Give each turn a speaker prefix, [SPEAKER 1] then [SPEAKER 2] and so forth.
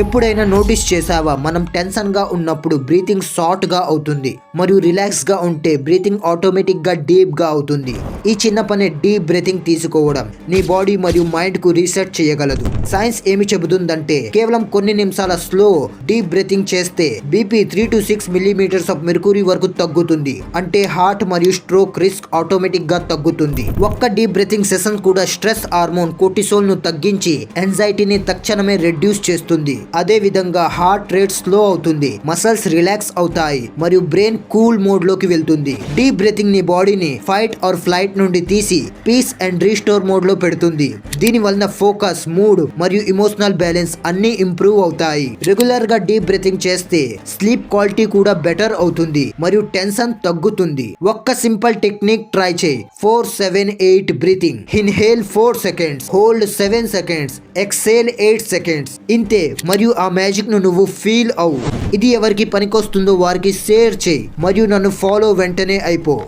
[SPEAKER 1] ఎప్పుడైనా నోటీస్ చేసావా మనం టెన్షన్గా ఉన్నప్పుడు బ్రీతింగ్ షార్ట్గా అవుతుంది. మరియు రిలాక్స్గా ఉంటే బ్రీతింగ్ ఆటోమేటిక్గా డీప్గా అవుతుంది. ఈ చిన్న పని డీప్ బ్రీతింగ్ తీసుకోవడం. నీ బాడీ మరియు మైండ్కు రీసెర్చ్ రీసెట్ చేయగలదు. సైన్స్ ఏమి చెబుతుందంటే కేవలం కొన్ని నిమిషాల స్లో డీప్ బ్రీతింగ్ చేస్తే BP three to six millimetres of mercury వరకు తగ్గుతుంది. అంటే హార్ట్ మరియు స్ట్రోక్ రిస్క్ ఆటోమేటిక్గా తగ్గుతుంది. ఒక్క డీప్ బ్రీతింగ్ సెషన్ కూడా స్ట్రెస్ హార్మోన్ కోటిసోల్ను తగ్గించి ఎంజైటీని తక్షణమే రెడ్యూస్ చేస్తుంది. అదేవిధంగా హార్ట్ రేట్ స్లో అవుతుంది మసల్స్ రిలాక్స్ అవుతాయి మరియు బ్రెయిన్ కూల్ మోడ్లోకి వెళ్తుంది. డీప్ బ్రీతింగ్ నీ బాడీని ఫైట్ ఆర్ ఫ్లైట్ నుండి తీసి పీస్ అండ్ రీస్టోర్ మోడ్లో పెడుతుంది. దీని వలన ఫోకస్ మూడ్ మరియు ఇమోషనల్ బ్యాలెన్స్ అన్ని ఇంప్రూవ్ అవుతాయి. రెగ్యులర్గా డీప్ బ్రీతింగ్ చేస్తే స్లీప్ క్వాలిటీ కూడా బెటర్ అవుతుంది మరియు టెన్షన్ తగ్గుతుంది. ఒక్క సింపుల్ టెక్నిక్ ట్రై చేయి. Four seven eight breathing inhale four seconds hold seven seconds exhale eight seconds ఇంతే మరియు ఆ మ్యాజిక్ను నువ్వు ఫీల్ అవు ఇది ఎవరికి పనికొస్తుందో వారికి షేర్ చేయి. మరియు నన్ను ఫాలో వెంటనే అయిపో.